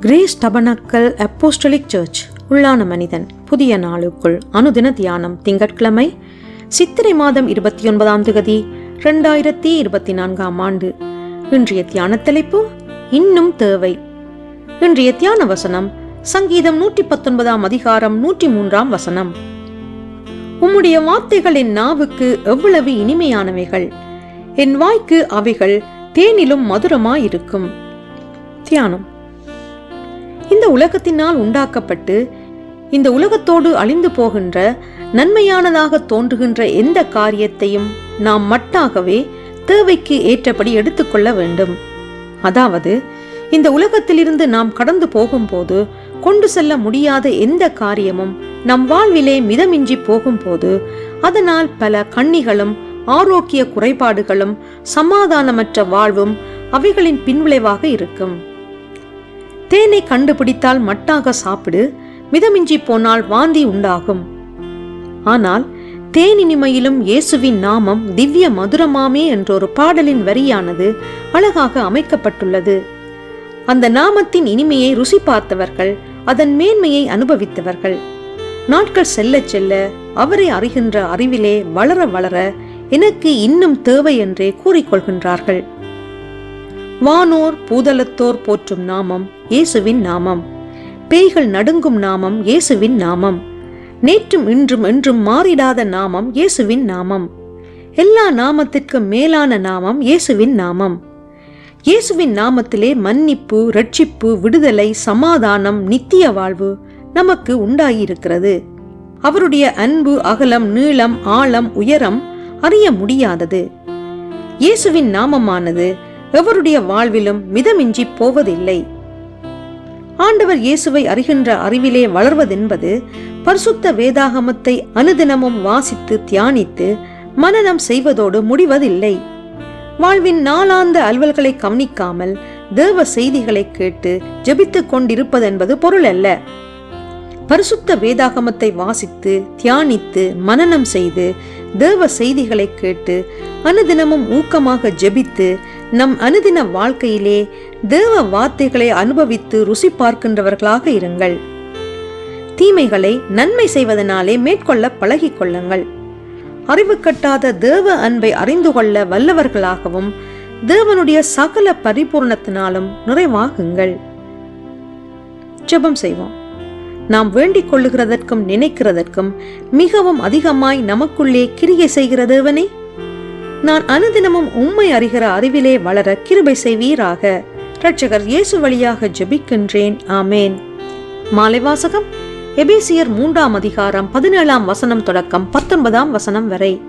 Grace tabernacle apostolic search. உள்ளான மனிதன் புதிய நாளுக்குள் அனுதின தியானம் திங்கட்கிழமை சித்திரை மாதம் இருபத்தி ஒன்பதாம் திகதி ரெண்டாயிரத்தி இருபத்தி நான்காம் ஆண்டு. இன்றைய தியான தலைப்பு இன்னும் தேவை. இன்றைய தியான வசனம் சங்கீதம் நூற்றி பத்தொன்பதாம் அதிகாரம் நூற்றி மூன்றாம் வசனம். உம்முடைய வார்த்தைகள் என் நாவுக்கு எவ்வளவு இனிமையானவைகள். என் வாய்க்கு அவைகள் தேனிலும் மதுரமாயிருக்கும். தியானம். இந்த உலகத்தினால் உண்டாக்கப்பட்டு இந்த உலகத்தோடு அழிந்து போகின்ற நன்மையானதாக தோன்றுகின்ற எந்த காரியத்தையும் நாம் மட்டாகவே தேவைக்கு ஏற்றபடி எடுத்துக்கொள்ள வேண்டும். அதாவது இந்த உலகத்திலிருந்து நாம் கடந்து போகும்போது கொண்டு செல்ல முடியாத எந்த காரியமும் நம் வாழ்விலே மிதமின்றி போகும்போது அதனால் பல கண்ணிகளும் ஆரோக்கிய குறைபாடுகளும் சமாதானமற்ற வாழ்வும் அவைகளின் பின்விளைவாக இருக்கும். தேனை கண்டுபிடித்தால் மட்டாக சாப்பிடு மிதமிஞ்சி போனால் வாந்தி உண்டாகும். ஆனால் தேனினிமையிலும் இயேசுவின் நாமம் திவ்ய மதுரமாமே என்றொரு பாடலின் வரியானது அழகாக அமைக்கப்பட்டுள்ளது. அந்த நாமத்தின் இனிமையை ருசி பார்த்தவர்கள் அதன் மேன்மையை அனுபவித்தவர்கள். நாட்கள் செல்ல செல்ல அவரை அறிகின்ற அறிவிலே வளர வளர எனக்கு இன்னும் தேவை என்றே கூறிக்கொள்கின்றார்கள். வானோர் பூதலத்தோர் போற்றும் நாமம் இயேசுவின் நாமம். பேய்கள் நடுங்கும் நாமம் இயேசுவின் நாமம். நேற்றும் இன்றும் என்றும் மாறிடாத நாமம் இயேசுவின் நாமம். எல்லா நாமத்திற்கும் மேலான நாமம் இயேசுவின் நாமம். இயேசுவின் நாமத்திலே மன்னிப்பு ரட்சிப்பு விடுதலை சமாதானம் நித்திய வாழ்வு நமக்கு உண்டாகியிருக்கிறது அவருடைய அன்பு அகலம் நீளம் ஆழம் உயரம் அறிய முடியாதது. இயேசுவின் நாமமானது எவருடைய வாழ்விலும் மிதமின்றி போவதில்லை. ஆண்டவர் இயேசுவை அறிகின்ற அறிவிலே வளர்வதென்பது பரிசுத்த வேதாகமத்தை அனுதினமும் வாசித்து தியானித்து மனனம் செய்வதோடு முடிவதில்லை. வாழ்வின் நாளாந்த அலுவல்களை கவனிக்காமல் தேவ செய்திகளை கேட்டு ஜெபித்துக் கொண்டிருப்பதென்பது பொருள் அல்ல பரிசுத்த வேதாகமத்தை வாசித்து தியானித்து மனனம் செய்து தேவ செய்திகளை கேட்டு அனுதினமும் ஊக்கமாக ஜெபித்து நம் அனுதின வாழ்க்கையிலே தேவ வார்த்தைகளை அனுபவித்து ருசி பார்க்கின்றவர்களாக இருங்கள். தீமைகளை நன்மை செய்வதனாலே மேற்கொள்ள பழகிக் கொள்ளுங்கள். அறிவு கட்டாத தேவ அன்பை அறிந்து கொள்ள வல்லவர்களாகவும் தேவனுடைய சகல பரிபூர்ணத்தினாலும் நிறைவாகுங்கள். ஜெபம் செய்வோம். நாம் வேண்டிக் கொள்ளுகிறதற்கும் நினைக்கிறதற்கும் மிகவும் அதிகமாய் நமக்குள்ளே கிரியை செய்கிற தேவனே? நான் அனுதினமும் உம்மை அறிகிற அறிவிலே வளர கிருபை செய்வீராக. ரட்சகர் இயேசு வழியாக ஜெபிக்கின்றேன். ஆமேன். மாலை வாசகம். எபேசியர் மூன்றாம் அதிகாரம் பதினேழாம் வசனம் தொடக்கம் பத்தொன்பதாம் வசனம் வரை.